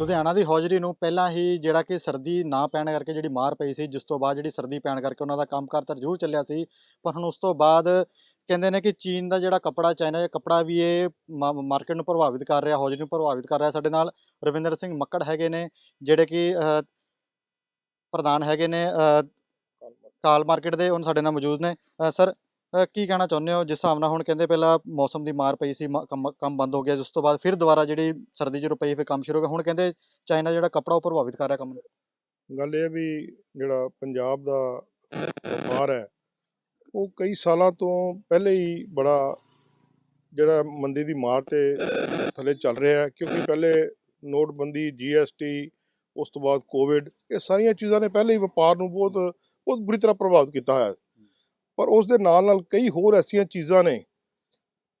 ਲੁਧਿਆਣਾ ਦੀ hosiery ਨੂੰ ਪਹਿਲਾਂ ਹੀ ਜਿਹੜਾ ਕਿ ਸਰਦੀ ਨਾ ਪੈਣ ਕਰਕੇ ਜਿਹੜੀ ਮਾਰ ਪਈ ਸੀ, ਜਿਸ ਤੋਂ ਬਾਅਦ ਜਿਹੜੀ ਸਰਦੀ ਪੈਣ ਕਰਕੇ ਉਹਨਾਂ ਦਾ ਕੰਮਕਾਰ ਤਾਂ ਜ਼ਰੂਰ ਚੱਲਿਆ ਸੀ, ਪਰ ਹੁਣ ਉਸ ਤੋਂ ਬਾਅਦ ਕਹਿੰਦੇ ਨੇ ਕਿ ਚੀਨ ਦਾ ਜਿਹੜਾ ਕੱਪੜਾ, ਚਾਈਨਾ ਦਾ ਕੱਪੜਾ ਵੀ ਇਹ ਮਾਰਕੀਟ ਨੂੰ ਪ੍ਰਭਾਵਿਤ ਕਰ ਰਿਹਾ, ਹੌਜਰੀ ਨੂੰ ਪ੍ਰਭਾਵਿਤ ਕਰ ਰਿਹਾ। ਸਾਡੇ ਨਾਲ ਰਵਿੰਦਰ ਸਿੰਘ ਮੱਕੜ ਹੈਗੇ ਨੇ, ਜਿਹੜੇ ਕਿ ਪ੍ਰਧਾਨ ਹੈਗੇ ਨੇ ਕਾਲ ਮਾਰਕੀਟ ਦੇ ਉਹਨਾਂ ਸਾਡੇ ਨਾਲ ਮੌਜੂਦ ਨੇ। ਸਰ ਕੀ ਕਹਿਣਾ ਚਾਹੁੰਦੇ ਹੋ? ਜਿਸ ਹਿਸਾਬ ਨਾਲ ਹੁਣ ਕਹਿੰਦੇ ਪਹਿਲਾਂ ਮੌਸਮ ਦੀ ਮਾਰ ਪਈ ਸੀ, ਮ- ਕੰਮ ਕੰਮ ਬੰਦ ਹੋ ਗਿਆ ਉਸ ਤੋਂ ਬਾਅਦ ਫਿਰ ਦੁਬਾਰਾ ਜਿਹੜੀ ਸਰਦੀ ਜਦੋਂ ਪਈ ਫਿਰ ਕੰਮ ਸ਼ੁਰੂ ਹੋ ਗਿਆ। ਹੁਣ ਕਹਿੰਦੇ ਚਾਈਨਾ ਜਿਹੜਾ ਕੱਪੜਾ ਉਹ ਪ੍ਰਭਾਵਿਤ ਕਰ ਰਿਹਾ ਕੰਮ ਨੂੰ। ਗੱਲ ਇਹ ਹੈ ਵੀ ਜਿਹੜਾ ਪੰਜਾਬ ਦਾ ਵਪਾਰ ਹੈ, ਉਹ ਕਈ ਸਾਲਾਂ ਤੋਂ ਪਹਿਲੇ ਹੀ ਬੜਾ ਜਿਹੜਾ ਮੰਦੀ ਦੀ ਮਾਰ ਤੇ ਥੱਲੇ ਚੱਲ ਰਿਹਾ ਹੈ, ਕਿਉਂਕਿ ਪਹਿਲੇ ਨੋਟਬੰਦੀ ਜੀਐਸਟੀ ਉਸ ਤੋਂ ਬਾਅਦ ਕੋਵਿਡ ਇਹ ਸਾਰੀਆਂ ਚੀਜ਼ਾਂ ਨੇ ਪਹਿਲੇ ਹੀ ਵਪਾਰ ਨੂੰ ਬਹੁਤ ਬਹੁਤ ਬੁਰੀ ਤਰ੍ਹਾਂ ਪ੍ਰਭਾਵਿਤ ਕੀਤਾ ਹੈ। ਪਰ ਉਸ ਦੇ ਨਾਲ ਨਾਲ ਕਈ ਹੋਰ ਐਸੀਆਂ ਚੀਜ਼ਾਂ ਨੇ,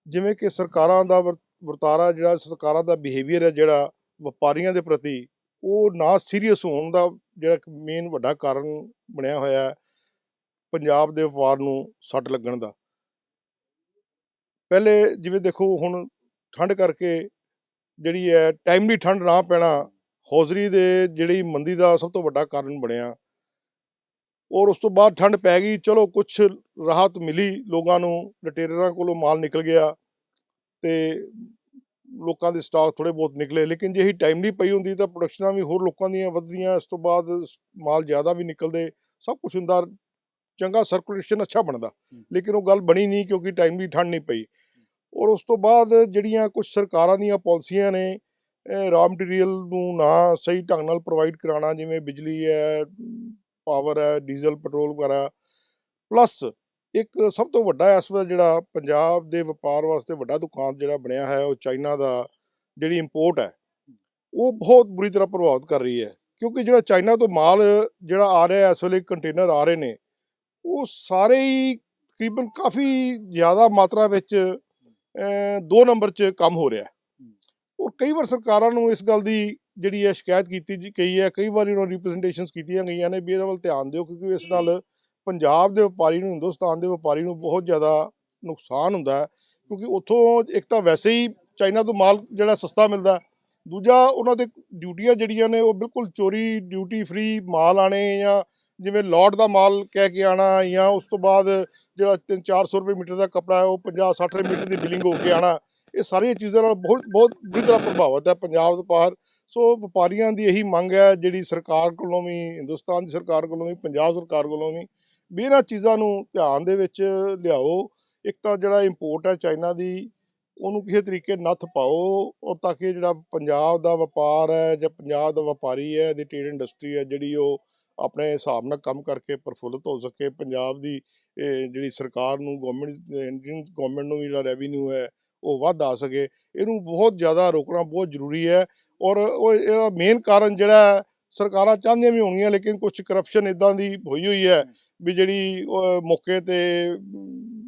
ਜਿਵੇਂ ਕਿ ਸਰਕਾਰਾਂ ਦਾ ਵਰ- ਵਰਤਾਰਾ ਜਿਹੜਾ, ਸਰਕਾਰਾਂ ਦਾ ਬਿਹੇਵੀਅਰ ਹੈ ਜਿਹੜਾ ਵਪਾਰੀਆਂ ਦੇ ਪ੍ਰਤੀ, ਉਹ ਨਾ ਸੀਰੀਅਸ ਹੋਣ ਦਾ ਜਿਹੜਾ ਮੇਨ ਵੱਡਾ ਕਾਰਨ ਬਣਿਆ ਹੋਇਆ ਹੈ ਪੰਜਾਬ ਦੇ ਵਪਾਰ ਨੂੰ ਸੱਟ ਲੱਗਣ ਦਾ। ਪਹਿਲੇ ਜਿਵੇਂ ਦੇਖੋ ਹੁਣ ਠੰਡ ਕਰਕੇ ਜਿਹੜੀ ਹੈ ਟਾਈਮਲੀ ਠੰਡ ਨਾ ਪੈਣਾ ਹੌਜ਼ਰੀ ਦੇ ਜਿਹੜੀ ਮੰਦੀ ਦਾ ਸਭ ਤੋਂ ਵੱਡਾ ਕਾਰਨ ਬਣਿਆ। ਔਰ ਉਸ ਤੋਂ ਬਾਅਦ ਠੰਡ ਪੈ ਗਈ ਚਲੋ ਕੁਝ ਰਾਹਤ ਮਿਲੀ ਲੋਕਾਂ ਨੂੰ ਰਿਟੇਲਰਾਂ ਕੋਲੋਂ ਮਾਲ ਨਿਕਲ ਗਿਆ ਤੇ ਲੋਕਾਂ ਦੇ ਸਟਾਕ ਥੋੜੇ ਬਹੁਤ ਨਿਕਲੇ ਲੇਕਿਨ ਜੇ ਹੀ ਟਾਈਮਲੀ ਪਈ ਹੁੰਦੀ ਤਾਂ ਪ੍ਰੋਡਕਸ਼ਨਾਂ ਵੀ ਹੋਰ ਲੋਕਾਂ ਦੀਆਂ ਵੱਧਦੀਆਂ ਇਸ ਤੋਂ ਬਾਅਦ ਮਾਲ ਜ਼ਿਆਦਾ ਵੀ ਨਿਕਲਦੇ ਸਭ ਕੁਝ ਹੁੰਦਾ ਚੰਗਾ ਸਰਕੂਲੇਸ਼ਨ ਅੱਛਾ ਬਣਦਾ। ਲੇਕਿਨ ਉਹ ਗੱਲ ਬਣੀ ਨਹੀਂ ਕਿਉਂਕਿ ਟਾਈਮਲੀ ਠੰਡ ਨਹੀਂ ਪਈ। ਔਰ ਉਸ ਤੋਂ ਬਾਅਦ ਜਿਹੜੀਆਂ ਕੁਝ ਸਰਕਾਰਾਂ ਦੀਆਂ ਪਾਲਿਸੀਆਂ ਨੇ ਰਾ ਮਟੀਰੀਅਲ ਨੂੰ ਨਾ ਸਹੀ ਢੰਗ ਨਾਲ ਪ੍ਰੋਵਾਈਡ ਕਰਾਉਣਾ ਜਿਵੇਂ ਬਿਜਲੀ ਹੈ ਪਾਵਰ ਹੈ ਡੀਜ਼ਲ ਪੈਟਰੋਲ ਵਗੈਰਾ। ਪਲੱਸ ਇੱਕ ਸਭ ਤੋਂ ਵੱਡਾ ਇਸ ਵੇਲੇ ਜਿਹੜਾ ਪੰਜਾਬ ਦੇ ਵਪਾਰ ਵਾਸਤੇ ਵੱਡਾ ਦੁਕਾਨ ਜਿਹੜਾ ਬਣਿਆ ਹੈ, ਉਹ ਚਾਈਨਾ ਦਾ ਜਿਹੜੀ ਇੰਪੋਰਟ ਹੈ, ਉਹ ਬਹੁਤ ਬੁਰੀ ਤਰ੍ਹਾਂ ਪ੍ਰਭਾਵਿਤ ਕਰ ਰਹੀ ਹੈ। ਕਿਉਂਕਿ ਜਿਹੜਾ ਚਾਈਨਾ ਤੋਂ ਮਾਲ ਜਿਹੜਾ ਆ ਰਿਹਾ ਇਸ ਵੇਲੇ ਕੰਟੇਨਰ ਆ ਰਹੇ ਨੇ, ਉਹ ਸਾਰੇ ਹੀ ਤਕਰੀਬਨ ਕਾਫੀ ਜ਼ਿਆਦਾ ਮਾਤਰਾ ਵਿੱਚ ਦੋ ਨੰਬਰ 'ਚ ਕੰਮ ਹੋ ਰਿਹਾ ਔਰ ਕਈ ਵਾਰ ਸਰਕਾਰਾਂ ਨੂੰ ਇਸ ਗੱਲ ਦੀ ਜਿਹੜੀ ਹੈ ਸ਼ਿਕਾਇਤ ਕੀਤੀ ਜੀ ਗਈ ਹੈ ਕਈ ਵਾਰੀ ਉਹਨਾਂ ਰਿਪਰੈਜ਼ੈਂਟੇਸ਼ਨਸ ਕੀਤੀਆਂ ਗਈਆਂ ਨੇ ਵੀ ਇਹਦੇ ਵੱਲ ਧਿਆਨ ਦਿਓ ਕਿਉਂਕਿ ਇਸ ਨਾਲ ਪੰਜਾਬ ਦੇ ਵਪਾਰੀ ਨੂੰ ਹਿੰਦੁਸਤਾਨ ਦੇ ਵਪਾਰੀ ਨੂੰ ਬਹੁਤ ਜ਼ਿਆਦਾ ਨੁਕਸਾਨ ਹੁੰਦਾ ਕਿਉਂਕਿ ਉੱਥੋਂ ਇੱਕ ਤਾਂ ਵੈਸੇ ਹੀ ਚਾਈਨਾ ਤੋਂ ਮਾਲ ਜਿਹੜਾ ਸਸਤਾ ਮਿਲਦਾ ਦੂਜਾ ਉਹਨਾਂ ਦੇ ਡਿਊਟੀਆਂ ਜਿਹੜੀਆਂ ਨੇ ਉਹ ਬਿਲਕੁਲ ਚੋਰੀ ਡਿਊਟੀ ਫ੍ਰੀ ਮਾਲ ਆਣੇ ਜਾਂ ਜਿਵੇਂ ਲੋਟ ਦਾ ਮਾਲ ਕਹਿ ਕੇ ਆਣਾ ਜਾਂ ਉਸ ਤੋਂ ਬਾਅਦ ਜਿਹੜਾ 3-400 ਰੁਪਏ ਮੀਟਰ ਦਾ ਕੱਪੜਾ ਹੈ ਉਹ 50-60 ਰੁਪਏ ਮੀਟਰ ਦੀ ਬਿਲਿੰਗ ਹੋ ਕੇ ਆਣਾ ਇਹ ਸਾਰੀਆਂ ਚੀਜ਼ਾਂ ਨਾਲ ਬਹੁਤ ਬਹੁਤ ਬੁਰੀ ਤਰ੍ਹਾਂ ਪ੍ਰਭਾਵਿਤ ਹੈ ਪੰਜਾਬ ਦਾ ਵਪਾਰ ਸੋ ਵਪਾਰੀਆਂ ਦੀ ਇਹੀ ਮੰਗ ਹੈ, ਜਿਹੜੀ ਸਰਕਾਰ ਕੋਲੋਂ ਵੀ, ਹਿੰਦੁਸਤਾਨ ਦੀ ਸਰਕਾਰ ਕੋਲੋਂ ਵੀ, ਪੰਜਾਬ ਸਰਕਾਰ ਕੋਲੋਂ ਵੀ ਵੀ ਇਹਨਾਂ ਚੀਜ਼ਾਂ ਨੂੰ ਧਿਆਨ ਦੇ ਵਿੱਚ ਲਿਆਓ। ਇੱਕ ਤਾਂ ਜਿਹੜਾ ਇੰਪੋਰਟ ਹੈ ਚਾਈਨਾ ਦੀ, ਉਹਨੂੰ ਕਿਸੇ ਤਰੀਕੇ ਨੱਥ ਪਾਓ ਔਰ ਤਾਂ ਕਿ ਜਿਹੜਾ ਪੰਜਾਬ ਦਾ ਵਪਾਰ ਹੈ ਜਾਂ ਪੰਜਾਬ ਦਾ ਵਪਾਰੀ ਹੈ ਦੀ ਟ੍ਰੇਡ ਇੰਡਸਟਰੀ ਹੈ, ਜਿਹੜੀ ਉਹ ਆਪਣੇ ਹਿਸਾਬ ਨਾਲ ਕੰਮ ਕਰਕੇ ਪ੍ਰਫੁੱਲਤ ਹੋ ਸਕੇ। ਪੰਜਾਬ ਦੀ ਜਿਹੜੀ ਸਰਕਾਰ ਨੂੰ ਗਵਰਨਮੈਂਟ ਇੰਡੀਅਨ ਗਵਰਨਮੈਂਟ ਨੂੰ ਜਿਹੜਾ ਰੈਵਨਿਊ ਹੈ ਉਹ ਵੱਧ ਆ ਸਕੇ। ਇਹਨੂੰ ਬਹੁਤ ਜ਼ਿਆਦਾ ਰੋਕਣਾ ਬਹੁਤ ਜ਼ਰੂਰੀ ਹੈ ਔਰ ਉਹ ਇਹਦਾ ਮੇਨ ਕਾਰਨ ਜਿਹੜਾ ਹੈ, ਸਰਕਾਰਾਂ ਚਾਹੁੰਦੀਆਂ ਵੀ ਹੋਣਗੀਆਂ ਲੇਕਿਨ ਕੁਝ ਕਰਪਸ਼ਨ ਇਦਾਂ ਦੀ ਹੋਈ ਹੋਈ ਹੈ ਵੀ ਜਿਹੜੀ ਮੌਕੇ ਤੇ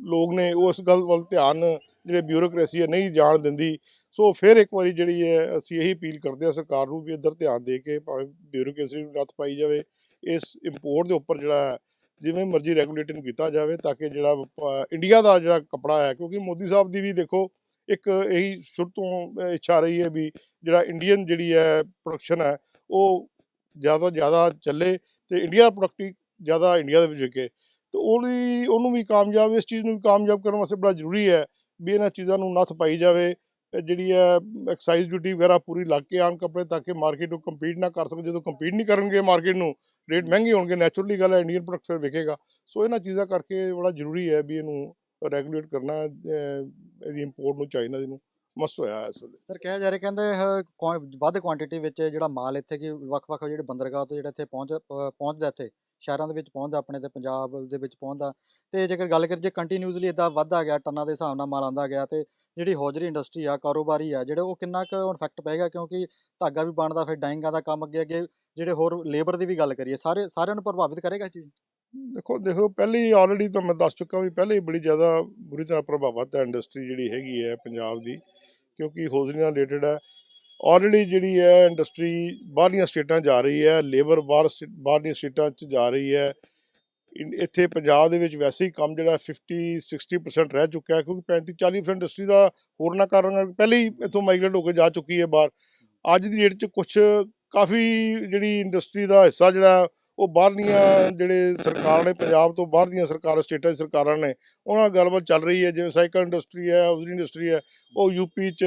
ਲੋਕ ਨੇ ਉਸ ਗੱਲ ਵੱਲ ਧਿਆਨ ਜਿਹੜੇ ਬਿਊਰੋਕ੍ਰੇਸੀ ਹੈ ਨਹੀਂ ਜਾਣ ਦਿੰਦੀ। ਸੋ ਫਿਰ ਇੱਕ ਵਾਰੀ ਜਿਹੜੀ ਹੈ ਅਸੀਂ ਇਹੀ ਅਪੀਲ ਕਰਦੇ ਹਾਂ ਸਰਕਾਰ ਨੂੰ ਵੀ ਇੱਧਰ ਧਿਆਨ ਦੇ ਕੇ ਭਾਵੇਂ ਬਿਊਰੋਕ੍ਰੇਸੀ ਨੂੰ ਨੱਥ ਪਾਈ ਜਾਵੇ। ਇਸ ਇੰਪੋਰਟ ਦੇ ਉੱਪਰ ਜਿਹੜਾ ਹੈ, ਜਿਵੇਂ ਮਰਜ਼ੀ ਰੈਗੂਲੇਟਿੰਗ ਕੀਤਾ ਜਾਵੇ ਤਾਂ ਕਿ ਜਿਹੜਾ ਇੰਡੀਆ ਦਾ ਜਿਹੜਾ ਕਪੜਾ ਹੈ ਕਿਉਂਕਿ ਮੋਦੀ ਸਾਹਿਬ ਦੀ ਵੀ ਦੇਖੋ ਇੱਕ ਇਹੀ ਸ਼ੁਰੂ ਤੋਂ ਇੱਛਾ ਰਹੀ ਹੈ ਵੀ ਜਿਹੜਾ ਇੰਡੀਅਨ ਜਿਹੜੀ ਹੈ ਪ੍ਰੋਡਕਸ਼ਨ ਹੈ, ਉਹ ਜ਼ਿਆਦਾ ਤੋਂ ਜ਼ਿਆਦਾ ਚੱਲੇ ਤੇ ਇੰਡੀਆ ਪ੍ਰੋਡਕਟ ਜ਼ਿਆਦਾ ਇੰਡੀਆ ਦੇ ਵਿੱਚ ਵਿਕੇ। ਤੇ ਉਹਦੀ, ਉਹਨੂੰ ਵੀ ਕਾਮਯਾਬ, ਇਸ ਚੀਜ਼ ਨੂੰ ਵੀ ਕਾਮਯਾਬ ਕਰਨ ਵਾਸਤੇ ਬੜਾ ਜ਼ਰੂਰੀ ਹੈ ਵੀ ਇਹਨਾਂ ਚੀਜ਼ਾਂ ਨੂੰ ਨੱਥ ਪਾਈ ਜਾਵੇ ਜਿਹੜੀ ਹੈ ਐਕਸਾਈਜ਼ ਡਿਊਟੀ ਵਗੈਰਾ ਪੂਰੀ ਲੱਗ ਕੇ ਆਉਣ ਕੱਪੜੇ ਤਾਂ ਕਿ ਮਾਰਕੀਟ ਨੂੰ ਕੰਪੀਟ ਨਾ ਕਰ ਸਕਣ। ਜਦੋਂ ਕੰਪੀਟ ਨਹੀਂ ਕਰਨਗੇ ਮਾਰਕੀਟ ਨੂੰ ਰੇਟ ਮਹਿੰਗੇ ਹੋਣਗੇ। ਨੈਚੁਰਲੀ ਗੱਲ ਹੈ ਇੰਡੀਅਨ ਪ੍ਰੋਡਕਟ ਫਿਰ ਵਿਕੇਗਾ। ਸੋ ਇਹਨਾਂ ਚੀਜ਼ਾਂ ਕਰਕੇ ਬੜਾ ਜ਼ਰੂਰੀ ਹੈ ਵੀ ਇਹਨੂੰ ਰੈਗੂਲੇਟ ਕਰਨਾ ਇਹਦੀ ਇੰਪੋਰਟ ਨੂੰ ਚਾਈਨਾ ਦੀ ਨੂੰ ਮਸਤ ਹੋਇਆ ਇਸ ਵੇਲੇ। ਸਰ ਕਿਹਾ ਜਾ ਰਿਹਾ, ਕਹਿੰਦੇ ਵੱਧ ਕੁਆਂਟੀਟੀ ਵਿੱਚ ਜਿਹੜਾ ਮਾਲ ਇੱਥੇ ਕਿ ਵੱਖ-ਵੱਖ ਜਿਹੜੇ ਬੰਦਰਗਾਹ ਤੋਂ ਜਿਹੜਾ ਇੱਥੇ ਪਹੁੰਚ ਪਹੁੰਚਦਾ ਇੱਥੇ, ਸ਼ਹਿਰਾਂ ਦੇ ਵਿੱਚ ਪਹੁੰਚਦਾ ਆਪਣੇ ਤੇ, ਪੰਜਾਬ ਦੇ ਵਿੱਚ ਪਹੁੰਚਦਾ, ਤੇ ਜੇਕਰ ਗੱਲ ਕਰੀਏ, ਜੇ ਕੰਟੀਨਿਊਸਲੀ ਇਦਾਂ ਵੱਧਦਾ ਗਿਆ, ਟਨਾਂ ਦੇ ਹਿਸਾਬ ਨਾਲ ਮਾਲ ਆਂਦਾ ਗਿਆ, ਤੇ ਜਿਹੜੀ ਹੌਜਰੀ ਇੰਡਸਟਰੀ ਆ, ਕਾਰੋਬਾਰੀ ਆ, ਜਿਹੜੇ ਉਹ ਕਿੰਨਾ ਕੁ ਇਫੈਕਟ ਪਏਗਾ, ਕਿਉਂਕਿ ਧਾਗਾ ਵੀ ਬਣਦਾ, ਫਿਰ ਡਾਈਂਗਾਂ ਦਾ ਕੰਮ ਅੱਗੇ ਅੱਗੇ ਜਿਹੜੇ ਹੋਰ ਲੇਬਰ ਦੀ ਵੀ ਗੱਲ ਕਰੀਏ, ਸਾਰੇ, ਸਾਰਿਆਂ ਨੂੰ ਪ੍ਰਭਾਵਿਤ ਕਰੇਗਾ ਇਹ ਚੀਜ਼? ਦੇਖੋ ਦੇਖੋ, ਪਹਿਲੇ ਹੀ ਆਲਰੇਡੀ ਤਾਂ ਮੈਂ ਦੱਸ ਚੁੱਕਾ ਵੀ ਪਹਿਲੇ ਹੀ ਬੜੀ ਜ਼ਿਆਦਾ ਬੁਰੀ ਤਰ੍ਹਾਂ ਪ੍ਰਭਾਵਿਤ ਹੈ ਇੰਡਸਟਰੀ ਜਿਹੜੀ ਹੈਗੀ ਹੈ ਪੰਜਾਬ ਦੀ, ਕਿਉਂਕਿ ਹੌਜ਼ਰੀ ਨਾਲ ਰਿਲੇਟਡ ਹੈ। ਆਲਰੇਡੀ ਜਿਹੜੀ ਹੈ ਇੰਡਸਟਰੀ ਬਾਹਰਲੀਆਂ ਸਟੇਟਾਂ ਜਾ ਰਹੀ ਹੈ ਲੇਬਰ ਬਾਹਰ ਸਟੇ- ਬਾਹਰਲੀਆਂ ਸਟੇਟਾਂ 'ਚ ਜਾ ਰਹੀ ਹੈ। ਇਨ- ਇੱਥੇ ਪੰਜਾਬ ਦੇ ਵਿੱਚ ਵੈਸੇ ਹੀ ਕੰਮ ਜਿਹੜਾ 50 60% ਰਹਿ ਚੁੱਕਿਆ ਹੈ, ਕਿਉਂਕਿ 35 40% ਇੰਡਸਟਰੀ ਦਾ ਹੋਰਨਾਂ ਕਾਰਨ ਪਹਿਲੇ ਹੀ ਇੱਥੋਂ ਮਾਈਗ੍ਰੇਟ ਹੋ ਕੇ ਜਾ ਚੁੱਕੀ ਹੈ ਬਾਹਰ। ਅੱਜ ਦੀ ਡੇਟ 'ਚ ਕੁਝ ਕਾਫੀ ਜਿਹੜੀ ਇੰਡਸਟਰੀ ਦਾ ਹਿੱਸਾ ਜਿਹੜਾ ਉਹ ਬਾਹਰਲੀਆਂ ਜਿਹੜੇ ਸਰਕਾਰ ਨੇ, ਪੰਜਾਬ ਤੋਂ ਬਾਹਰ ਦੀਆਂ ਸਰਕਾਰਾਂ, ਸਟੇਟਾਂ ਦੀ ਸਰਕਾਰਾਂ ਨੇ, ਉਹਨਾਂ ਨਾਲ ਗੱਲਬਾਤ ਚੱਲ ਰਹੀ ਹੈ, ਜਿਵੇਂ ਸਾਈਕਲ ਇੰਡਸਟਰੀ ਹੈ ਹਾਊਸਿੰਗ ਇੰਡਸਟਰੀ ਹੈ, ਉਹ ਯੂਪੀ 'ਚ,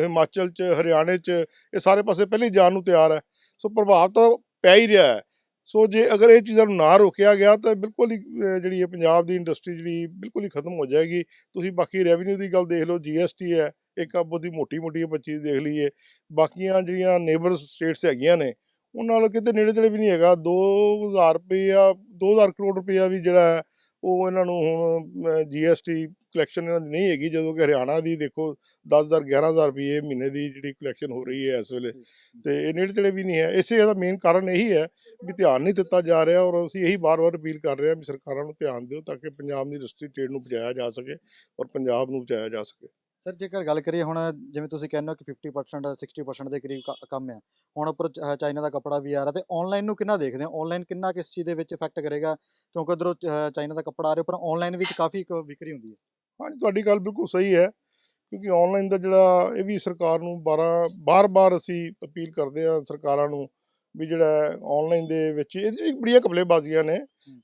ਹਿਮਾਚਲ 'ਚ, ਹਰਿਆਣੇ 'ਚ, ਇਹ ਸਾਰੇ ਪਾਸੇ ਪਹਿਲੇ ਜਾਣ ਨੂੰ ਤਿਆਰ ਹੈ। ਸੋ ਪ੍ਰਭਾਵ ਤਾਂ ਪੈ ਹੀ ਰਿਹਾ ਹੈ। ਸੋ ਜੇ ਅਗਰ ਇਹ ਚੀਜ਼ਾਂ ਨੂੰ ਨਾ ਰੋਕਿਆ ਗਿਆ, ਤਾਂ ਬਿਲਕੁਲ ਹੀ ਜਿਹੜੀ ਹੈ ਪੰਜਾਬ ਦੀ ਇੰਡਸਟਰੀ ਜਿਹੜੀ, ਬਿਲਕੁਲ ਹੀ ਖਤਮ ਹੋ ਜਾਏਗੀ। ਤੁਸੀਂ ਬਾਕੀ ਰੈਵਨਿਊ ਦੀ ਗੱਲ ਦੇਖ ਲਓ, ਜੀਐਸਟੀ ਹੈ, ਇੱਕ ਆ ਬਹੁਤੀ ਮੋਟੀ ਮੋਟੀ ਆਪਾਂ ਚੀਜ਼ ਦੇਖ ਲਈਏ। ਬਾਕੀਆਂ ਜਿਹੜੀਆਂ ਨੇਬਰਸ, ਸਟੇਟਸ ਹੈਗੀਆਂ ਨੇ ਉਹਨਾਂ ਨਾਲ ਕਿਤੇ ਨੇੜੇ ਤੇੜੇ ਵੀ ਨਹੀਂ ਹੈਗਾ। 2000 ਰੁਪਈਆ 2000 ਕਰੋੜ ਰੁਪਈਆ ਵੀ ਜਿਹੜਾ ਹੈ ਉਹ ਇਹਨਾਂ ਨੂੰ ਹੁਣ ਜੀਐਸਟੀ ਕਲੈਕਸ਼ਨ ਇਹਨਾਂ ਦੀ ਨਹੀਂ ਹੈਗੀ। ਜਦੋਂ ਕਿ ਹਰਿਆਣਾ ਦੀ ਦੇਖੋ 10000 11000 ਰੁਪਏ ਮਹੀਨੇ ਦੀ ਜਿਹੜੀ ਕਲੈਕਸ਼ਨ ਹੋ ਰਹੀ ਹੈ ਇਸ ਵੇਲੇ। ਤੇ ਇਹ ਨੇੜੇ ਤੇੜੇ ਵੀ ਨਹੀਂ ਹੈ। ਇਸੇ ਦਾ ਮੇਨ ਕਾਰਨ ਇਹੀ ਹੈ ਵੀ ਧਿਆਨ ਨਹੀਂ ਦਿੱਤਾ ਜਾ ਰਿਹਾ ਔਰ ਅਸੀਂ ਇਹੀ ਬਾਰ-ਬਾਰ ਅਪੀਲ ਕਰ ਰਹੇ ਹਾਂ ਵੀ ਸਰਕਾਰਾਂ ਨੂੰ ਧਿਆਨ ਦਿਓ ਤਾਂ ਕਿ ਪੰਜਾਬ ਦੀ ਇੰਡਸਟਰੀ ਟ੍ਰੇਡ ਨੂੰ ਬਚਾਇਆ ਜਾ ਸਕੇ ਔਰ ਪੰਜਾਬ ਨੂੰ ਬਚਾਇਆ ਜਾ ਸਕੇ। ਸਰ ਜੇਕਰ ਗੱਲ ਕਰੀਏ ਹੁਣ ਜਿਵੇਂ ਤੁਸੀਂ ਕਹਿੰਦੇ ਹੋ ਕਿ 50% 60% ਦੇ ਕਰੀਬ ਕ- ਕੰਮ ਆ ਹੁਣ ਉੱਪਰ ਚ- ਚਾਈਨਾ ਦਾ ਕੱਪੜਾ ਵੀ ਆ ਰਿਹਾ ਤੇ ਆਨਲਾਈਨ ਨੂੰ ਕਿੰਨਾ ਦੇਖਦੇ ਹੋ? ਆਨਲਾਈਨ ਕਿੰਨਾ ਕਿਸ ਚੀਜ਼ ਦੇ ਵਿੱਚ ਇਫੈਕਟ ਕਰੇਗਾ? ਕਿਉਂਕਿ ਉਧਰੋਂ ਚਾਈਨਾ ਦਾ ਕੱਪੜਾ ਆ ਰਿਹਾ ਪਰ ਆਨਲਾਈਨ ਵਿੱਚ ਕਾਫੀ ਇੱਕ ਵਿਕਰੀ ਹੁੰਦੀ ਹੈ। ਹਾਂਜੀ ਤੁਹਾਡੀ ਗੱਲ ਬਿਲਕੁਲ ਸਹੀ ਹੈ ਕਿਉਂਕਿ ਆਨਲਾਈਨ ਦਾ ਜਿਹੜਾ ਇਹ ਵੀ ਸਰਕਾਰ ਨੂੰ ਬਾਰਾਂ ਬਾਰ-ਬਾਰ ਅਸੀਂ ਅਪੀਲ ਕਰਦੇ ਹਾਂ ਸਰਕਾਰਾਂ ਨੂੰ ਵੀ ਜਿਹੜਾ ਆਨਲਾਈਨ ਦੇ ਵਿੱਚ ਇਹਦੇ ਵਿੱਚ ਬੜੀਆਂ ਘਪਲੇਬਾਜ਼ੀਆਂ ਨੇ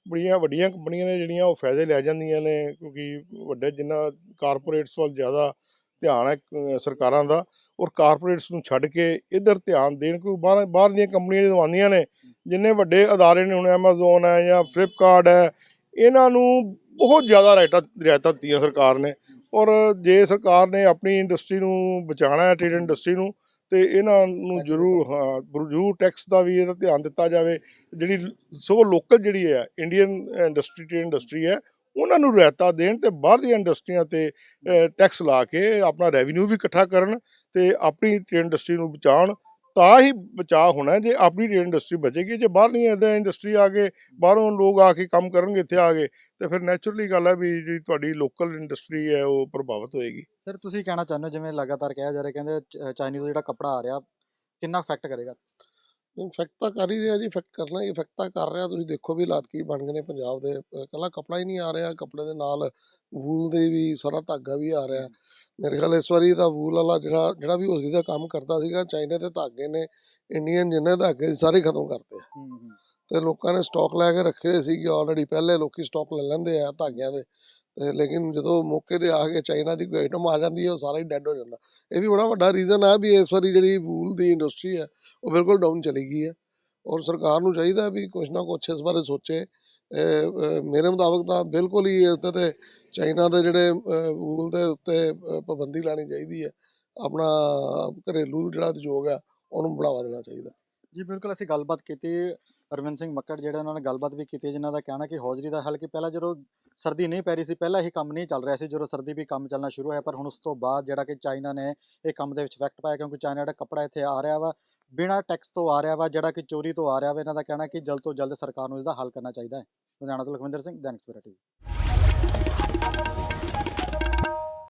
ਬੜੀਆਂ ਵੱਡੀਆਂ ਕੰਪਨੀਆਂ ਨੇ ਜਿਹੜੀਆਂ ਉਹ ਫਾਇਦੇ ਲੈ ਜਾਂਦੀਆਂ ਨੇ ਕਿਉਂਕਿ ਵੱਡੇ ਜਿੰਨਾ ਕਾਰਪੋਰੇਟਸ ਵੱਲ ਜ਼ਿਆਦਾ ਧਿਆਨ ਹੈ ਸਰਕਾਰਾਂ ਦਾ ਔਰ ਕਾਰਪੋਰੇਟਸ ਨੂੰ ਛੱਡ ਕੇ ਇਧਰ ਧਿਆਨ ਦੇਣ ਕੋਈ ਬਾਹਰ ਬਾਹਰ ਦੀਆਂ ਕੰਪਨੀਆਂ ਜਦੋਂ ਆਉਂਦੀਆਂ ਨੇ ਜਿੰਨੇ ਵੱਡੇ ਅਦਾਰੇ ਨੇ ਹੁਣ ਐਮਾਜ਼ੋਨ ਹੈ ਜਾਂ ਫਲਿੱਪਕਾਰਟ ਹੈ ਇਹਨਾਂ ਨੂੰ ਬਹੁਤ ਜ਼ਿਆਦਾ ਰਾਇਤਾਂ ਰਿਆਇਤਾਂ ਦਿੱਤੀਆਂ ਸਰਕਾਰ ਨੇ। ਔਰ ਜੇ ਸਰਕਾਰ ਨੇ ਆਪਣੀ ਇੰਡਸਟਰੀ ਨੂੰ ਬਚਾਉਣਾ ਹੈ ਟ੍ਰੇਡ ਇੰਡਸਟਰੀ ਨੂੰ ਤੇ ਇਹਨਾਂ ਨੂੰ ਜ਼ਰੂਰ ਹਾਂ ਜ਼ਰੂਰ ਟੈਕਸ ਦਾ ਵੀ ਇਹਦਾ ਧਿਆਨ ਦਿੱਤਾ ਜਾਵੇ। ਜਿਹੜੀ ਸੋ ਲੋਕਲ ਜਿਹੜੀ ਹੈ ਇੰਡੀਅਨ ਇੰਡਸਟਰੀ ਟ੍ਰੇਡ ਇੰਡਸਟਰੀ ਹੈ ਉਹਨਾਂ ਨੂੰ ਰਿਆਇਤਾਂ ਦੇਣ ਤੇ ਬਾਹਰ ਦੀਆਂ ਇੰਡਸਟਰੀਆਂ ਤੇ ਟੈਕਸ ਲਾ ਕੇ ਆਪਣਾ ਰੈਵਨਿਊ ਵੀ ਇਕੱਠਾ ਕਰਨ ਤੇ ਆਪਣੀ ਟ੍ਰੇਡ ਇੰਡਸਟਰੀ ਨੂੰ ਬਚਾਉਣ, ਤਾਂ ਹੀ ਬਚਾਅ ਹੋਣਾ ਜੇ ਆਪਣੀ ਟ੍ਰੇਡ ਇੰਡਸਟਰੀ ਬਚੇਗੀ। ਜੇ ਬਾਹਰਲੀਆਂ ਇਦਾਂ ਇੰਡਸਟਰੀ ਆ ਕੇ ਬਾਹਰੋਂ ਲੋਕ ਆ ਕੇ ਕੰਮ ਕਰਨਗੇ, ਇੱਥੇ ਆ ਕੇ ਤੇ ਫਿਰ ਨੈਚੁਰਲੀ ਗੱਲ ਹੈ ਵੀ ਜਿਹੜੀ ਤੁਹਾਡੀ ਲੋਕਲ ਇੰਡਸਟਰੀ ਹੈ, ਉਹ ਪ੍ਰਭਾਵਿਤ ਹੋਏਗੀ। ਸਰ ਤੁਸੀਂ ਕਹਿਣਾ ਚਾਹੁੰਦੇ ਹੋ, ਜਿਵੇਂ ਲਗਾਤਾਰ ਕਿਹਾ ਜਾ ਰਿਹਾ, ਕਹਿੰਦੇ ਚਾਈਨੀਜ਼ ਦਾ ਜਿਹੜਾ ਕੱਪੜਾ ਆ ਰਿਹਾ, ਕਿੰਨਾ ਇਫੈਕਟ ਕਰੇਗਾ? ਇਫੈਕਟ ਤਾਂ ਕਰ ਹੀ ਰਿਹਾ ਜੀ ਇਫੈਕਟ ਕਰਨਾ ਹੀ ਇਫੈਕਟ ਤਾਂ ਕਰ ਰਿਹਾ। ਤੁਸੀਂ ਦੇਖੋ ਵੀ ਹਾਲਾਤ ਕੀ ਬਣ ਗਏ ਨੇ ਪੰਜਾਬ ਦੇ ਇਕੱਲਾ ਕੱਪੜਾ ਹੀ ਨਹੀਂ ਆ ਰਿਹਾ ਕੱਪੜੇ ਦੇ ਨਾਲ ਵੂਲ ਦੇ ਵੀ ਸਾਰਾ ਧਾਗਾ ਵੀ ਆ ਰਿਹਾ। ਮੇਰੇ ਖਿਆਲ ਇਸ ਵਾਰੀ ਤਾਂ ਵੂਲ ਵਾਲਾ ਜਿਹੜਾ ਜਿਹੜਾ ਵੀ ਹੋਸਰੀ ਦਾ ਕੰਮ ਕਰਦਾ ਸੀਗਾ ਚਾਈਨਾ ਦੇ ਧਾਗੇ ਨੇ ਇੰਡੀਅਨ ਜਿੰਨੇ ਧਾਗੇ ਸਾਰੇ ਖਤਮ ਕਰਤੇ ਤੇ ਲੋਕਾਂ ਨੇ ਸਟਾਕ ਲੈ ਕੇ ਰੱਖੇ ਸੀਗੇ ਆਲਰੇਡੀ ਪਹਿਲੇ ਲੋਕੀ ਸਟਾਕ ਲੈ ਲੈਂਦੇ ਆ ਧਾਗਿਆਂ ਦੇ। ਲੇਕਿਨ ਜਦੋਂ ਮੌਕੇ ਤੇ ਆ ਕੇ ਚਾਈਨਾ ਦੀ ਕੋਈ ਆਈਟਮ ਆ ਜਾਂਦੀ ਹੈ, ਉਹ ਸਾਰਾ ਹੀ ਡੈੱਡ ਹੋ ਜਾਂਦਾ। ਇਹ ਵੀ ਬੜਾ ਵੱਡਾ ਰੀਜ਼ਨ ਹੈ ਵੀ ਇਸ ਵਾਰੀ ਜਿਹੜੀ ਵੂਲ ਦੀ ਇੰਡਸਟਰੀ ਹੈ, ਉਹ ਬਿਲਕੁਲ ਡਾਊਨ ਚਲੀ ਗਈ ਹੈ। ਔਰ ਸਰਕਾਰ ਨੂੰ ਚਾਹੀਦਾ ਵੀ ਕੁਛ ਨਾ ਕੁਛ ਇਸ ਬਾਰੇ ਸੋਚੇ। ਮੇਰੇ ਮੁਤਾਬਕ ਤਾਂ ਬਿਲਕੁਲ ਹੀ ਇਸ ਤੇ ਚਾਈਨਾ ਦੇ ਜਿਹੜੇ ਵੂਲ ਦੇ ਉੱਤੇ ਪਾਬੰਦੀ ਲਾਣੀ ਚਾਹੀਦੀ ਹੈ। ਆਪਣਾ ਘਰੇਲੂ ਜਿਹੜਾ ਉਦਯੋਗ ਹੈ, ਉਹਨੂੰ ਬੜਾਵਾ ਦੇਣਾ ਚਾਹੀਦਾ। ਜੀ, ਬਿਲਕੁਲ ਅਸੀਂ ਗੱਲਬਾਤ ਕੀਤੀ ਅਰਵਿੰਦ ਸਿੰਘ ਮੱਕੜ ਜਿਹੜੇ ਉਹਨਾਂ ਨੇ ਗੱਲਬਾਤ ਵੀ ਕੀਤੀ, ਜਿਨ੍ਹਾਂ ਦਾ ਕਹਿਣਾ ਕਿ ਹੌਜ਼ਰੀ ਦਾ ਹੱਲ ਕਿ ਪਹਿਲਾਂ ਜਦੋਂ ਸਰਦੀ ਨਹੀਂ ਪੈ ਰਹੀ ਸੀ, ਪਹਿਲਾਂ ਇਹ ਕੰਮ ਨਹੀਂ ਚੱਲ ਰਿਹਾ ਸੀ, ਜਦੋਂ ਸਰਦੀ ਵੀ ਕੰਮ ਚੱਲਣਾ ਸ਼ੁਰੂ ਹੋਇਆ, ਪਰ ਹੁਣ ਉਸ ਤੋਂ ਬਾਅਦ ਜਿਹੜਾ ਕਿ ਚਾਈਨਾ ਨੇ ਇਹ ਕੰਮ ਦੇ ਵਿੱਚ ਇਫੈਕਟ ਪਾਇਆ, ਕਿਉਂਕਿ ਚਾਈਨਾ ਦਾ ਕੱਪੜਾ ਇੱਥੇ ਆ ਰਿਹਾ ਵਾ, ਬਿਨਾਂ ਟੈਕਸ ਤੋਂ ਆ ਰਿਹਾ ਵਾ, ਜਿਹੜਾ ਕਿ ਚੋਰੀ ਤੋਂ ਆ ਰਿਹਾ ਵਾ, ਇਹਨਾਂ ਦਾ ਕਹਿਣਾ ਕਿ ਜਲਦ ਤੋਂ ਜਲਦ ਸਰਕਾਰ ਨੂੰ ਇਸ ਦਾ ਹੱਲ ਕਰਨਾ ਚਾਹੀਦਾ ਹੈ। ਲੁਧਿਆਣਾ ਤੋਂ ਲਖਵਿੰਦਰ ਸਿੰਘ, ਦੈਨਿਕ ਸਵੇਰਾ ਟੀਵੀ।